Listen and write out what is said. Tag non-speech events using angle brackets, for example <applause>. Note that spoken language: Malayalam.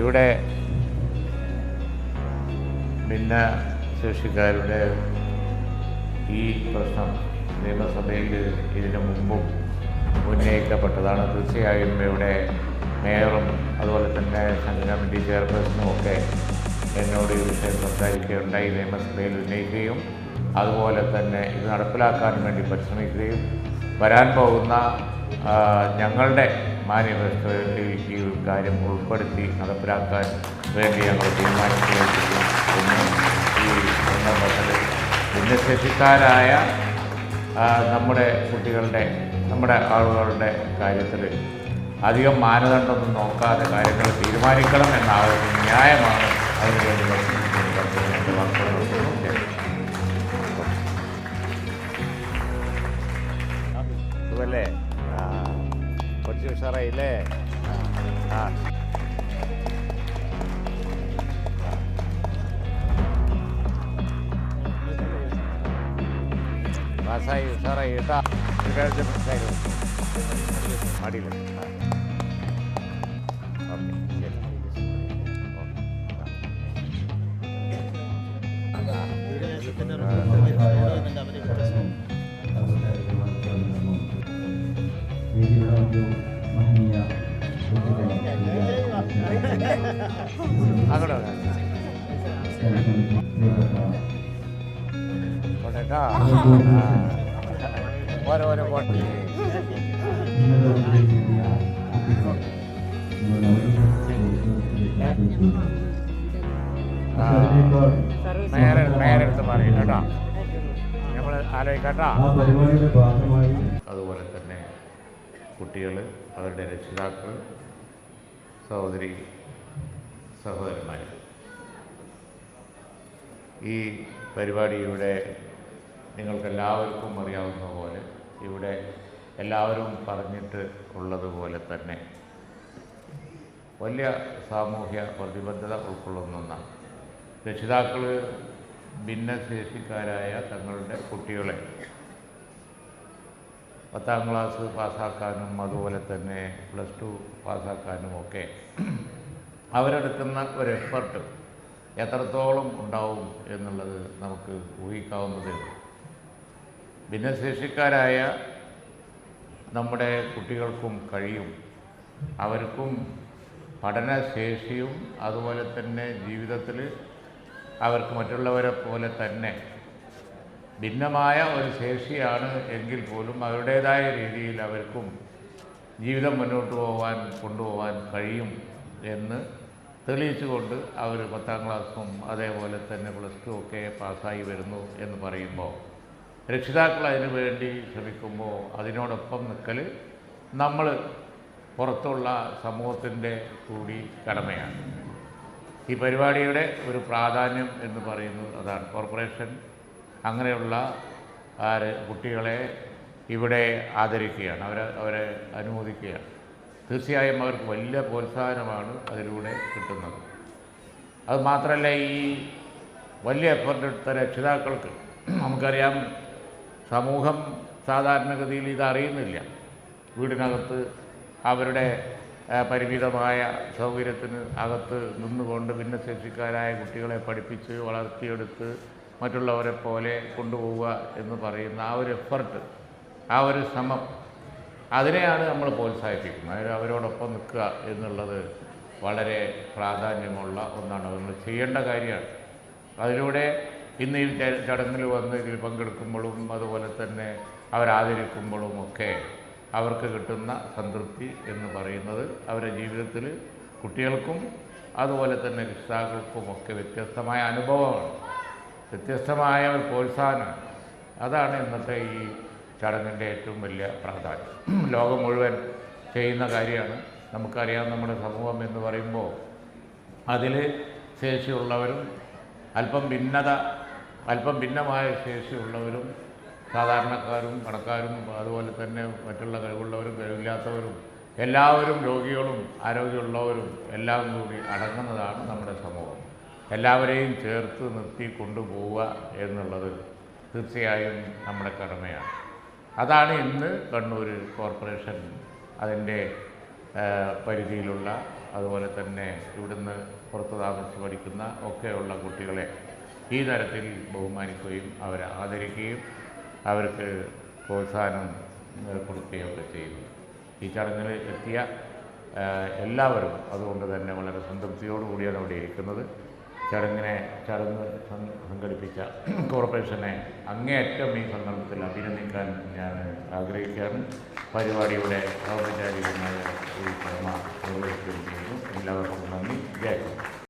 ഇവിടെ ഭിന്നശേഷിക്കാരുടെ ഈ പ്രശ്നം നിയമസഭയിൽ ഇതിനു മുമ്പും ഉന്നയിക്കപ്പെട്ടതാണ്. തീർച്ചയായും ഇവിടെ മേയറും അതുപോലെ തന്നെ സംഘ കമ്മിറ്റി ചെയർപേഴ്സണും ഒക്കെ എന്നോട് ഈ വിഷയം സംസാരിക്കുകയുണ്ടായി. നിയമസഭയിൽ ഉന്നയിക്കുകയും അതുപോലെ തന്നെ ഇത് നടപ്പിലാക്കാൻ വേണ്ടി പരിശ്രമിക്കുകയും വരാൻ പോകുന്ന ഞങ്ങളുടെ മാനിഫെസ്റ്റോയിൽ കാര്യം ഉൾപ്പെടുത്തി നടപ്പിലാക്കാൻ വേണ്ടി ഞങ്ങൾ തീരുമാനിക്കുകയും ഭിന്നശേഷിക്കാരായ നമ്മുടെ കുട്ടികളുടെ നമ്മുടെ ആളുകളുടെ കാര്യത്തിൽ അധികം മാനദണ്ഡമൊന്നും നോക്കാതെ കാര്യങ്ങൾ തീരുമാനിക്കണം എന്ന ആവശ്യം ന്യായമാണ് അതിനുവേണ്ടി ഉഷാറായില്ലേ ആ. പാസ്സായി ഉഷാറായി കേട്ടാ. ഒരു മടിയില്ല അങ്ങോട്ട് എടുത്ത് പറയും കേട്ടോ. നമ്മൾ ആലോചിക്കട്ടോ. അതുപോലെ തന്നെ കുട്ടികൾ അവരുടെ രക്ഷിതാക്കൾ സഹോദരി സഹോദരന്മാരെ ഈ പരിപാടിയുടെ നിങ്ങൾക്കെല്ലാവർക്കും അറിയാവുന്ന പോലെ ഇവിടെ എല്ലാവരും പറഞ്ഞിട്ട് ഉള്ളതുപോലെ തന്നെ വലിയ സാമൂഹ്യ പ്രതിബദ്ധത ഉൾക്കൊള്ളുന്ന ഒന്നാണ്. രക്ഷിതാക്കൾ ഭിന്നശേഷിക്കാരായ തങ്ങളുടെ കുട്ടികളെ പത്താം ക്ലാസ് പാസ്സാക്കാനും അതുപോലെ തന്നെ പ്ലസ് ടു പാസ്സാക്കാനും ഒക്കെ അവരെടുക്കുന്ന ഒരു എഫർട്ട് എത്രത്തോളം ഉണ്ടാവും എന്നുള്ളത് നമുക്ക് ഊഹിക്കാവുന്നതേ ഭിന്നശേഷിക്കാരായ നമ്മുടെ കുട്ടികൾക്കും കഴിയും. അവർക്കും പഠനശേഷിയും അതുപോലെ തന്നെ ജീവിതത്തിൽ അവർക്ക് മറ്റുള്ളവരെ പോലെ തന്നെ ഭിന്നമായ ഒരു ശേഷിയാണ് എങ്കിൽ പോലും അവരുടേതായ രീതിയിൽ അവർക്കും ജീവിതം മുന്നോട്ട് പോകാൻ കൊണ്ടുപോകാൻ കഴിയും എന്ന് തെളിയിച്ചുകൊണ്ട് അവർ പത്താം ക്ലാസ്സും അതേപോലെ തന്നെ പ്ലസ് ടു ഒക്കെ പാസ്സായി വരുന്നു എന്ന് പറയുമ്പോൾ രക്ഷിതാക്കൾ അതിനു വേണ്ടി ശ്രമിക്കുമ്പോൾ അതിനോടൊപ്പം നിൽക്കൽ നമ്മൾ പുറത്തുള്ള സമൂഹത്തിന്റെ കൂടി കടമയാണ്. ഈ പരിപാടിയുടെ ഒരു പ്രാധാന്യം എന്ന് പറയുന്നത് അതാണ്. കോർപ്പറേഷൻ അങ്ങനെയുള്ള കുട്ടികളെ ഇവിടെ ആദരിക്കുകയാണ്. അവരെ അവരെ അനുമോദിക്കുകയാണ്. തീർച്ചയായും അവർക്ക് വലിയ പ്രോത്സാഹനമാണ് അതിലൂടെ കിട്ടുന്നത്. അതുമാത്രമല്ല ഈ വലിയ എഫർട്ടെടുത്ത രക്ഷിതാക്കൾക്ക് നമുക്കറിയാം സമൂഹം സാധാരണഗതിയിൽ ഇതറിയുന്നില്ല വീടിനകത്ത് അവരുടെ പരിമിതമായ സൗകര്യത്തിന് അകത്ത് നിന്നുകൊണ്ട് ഭിന്നശേഷിക്കാരായ കുട്ടികളെ പഠിപ്പിച്ച് വളർത്തിയെടുത്ത് മറ്റുള്ളവരെ പോലെ കൊണ്ടുപോവുക എന്ന് പറയുന്ന ആ ഒരു എഫർട്ട് ആ ഒരു ശ്രമം അതിനെയാണ് നമ്മൾ പ്രോത്സാഹിപ്പിക്കുന്നത്. അതിന് അവരോടൊപ്പം നിൽക്കുക എന്നുള്ളത് വളരെ പ്രാധാന്യമുള്ള ഒന്നാണ്. നമ്മൾ ചെയ്യേണ്ട കാര്യമാണ്. അതിലൂടെ ഇന്ന് ഈ ചടങ്ങിൽ വന്ന് ഇതിൽ പങ്കെടുക്കുമ്പോഴും അതുപോലെ തന്നെ അവരാദരിക്കുമ്പോഴും ഒക്കെ അവർക്ക് കിട്ടുന്ന സംതൃപ്തി എന്ന് പറയുന്നത് അവരുടെ ജീവിതത്തിൽ കുട്ടികൾക്കും അതുപോലെ തന്നെ രക്ഷിതാക്കൾക്കും ഒക്കെ വ്യത്യസ്തമായ അനുഭവമാണ്. വ്യത്യസ്തമായ ഒരു പ്രോത്സാഹനമാണ്. അതാണ് ഇന്നത്തെ ഈ ചടങ്ങിന്റെ ഏറ്റവും വലിയ പ്രാധാന്യം. <clears throat> ലോകം മുഴുവൻ ചെയ്യുന്ന കാര്യമാണ്. നമുക്കറിയാം നമ്മുടെ സമൂഹം എന്ന് പറയുമ്പോൾ അതിൽ ശേഷിയുള്ളവരും അല്പം ഭിന്നത അല്പം ഭിന്നമായ ശേഷിയുള്ളവരും സാധാരണക്കാരും പണക്കാരും അതുപോലെ തന്നെ മറ്റുള്ള കഴിവുള്ളവരും കഴിവില്ലാത്തവരും എല്ലാവരും രോഗികളും ആരോഗ്യമുള്ളവരും എല്ലാം കൂടി അടങ്ങുന്നതാണ് സമൂഹം എല്ലാവരെയും ചേർത്ത് നിർത്തി കൊണ്ടുപോവുക എന്നുള്ളത് തീർച്ചയായും നമ്മുടെ കടമയാണ്. അതാണ് ഇന്ന് കണ്ണൂർ കോർപ്പറേഷൻ അതിന്റെ പരിധിയിലുള്ള അതുപോലെ തന്നെ ഇവിടുന്ന് പുറത്ത് താമസിച്ച് പഠിക്കുന്ന ഒക്കെയുള്ള കുട്ടികളെ ഈ തരത്തിൽ ബഹുമാനിക്കുകയും അവരെ ആദരിക്കുകയും അവർക്ക് പ്രോത്സാഹനം കൊടുക്കുകയും കൊടുക്കുകയൊക്കെ ചെയ്യുന്നു. ഈ ചടങ്ങിൽ എത്തിയ എല്ലാവരും അതുകൊണ്ട് തന്നെ വളരെ സംതൃപ്തിയോടുകൂടിയാണ് അവിടെ ഇരിക്കുന്നത്. ചടങ്ങിനെ ചടങ്ങ് സംഘടിപ്പിച്ച കോർപ്പറേഷനെ <clears throat> അങ്ങേയറ്റം ഈ സന്ദർഭത്തിൽ അഭിനന്ദിക്കാൻ ഞാൻ ആഗ്രഹിക്കുകയാണ്. പരിപാടിയുടെ ഔപചാരികമായ ഈ കർമ്മ നിർവഹിക്കുകയും ചെയ്യുന്നു എല്ലാവർക്കും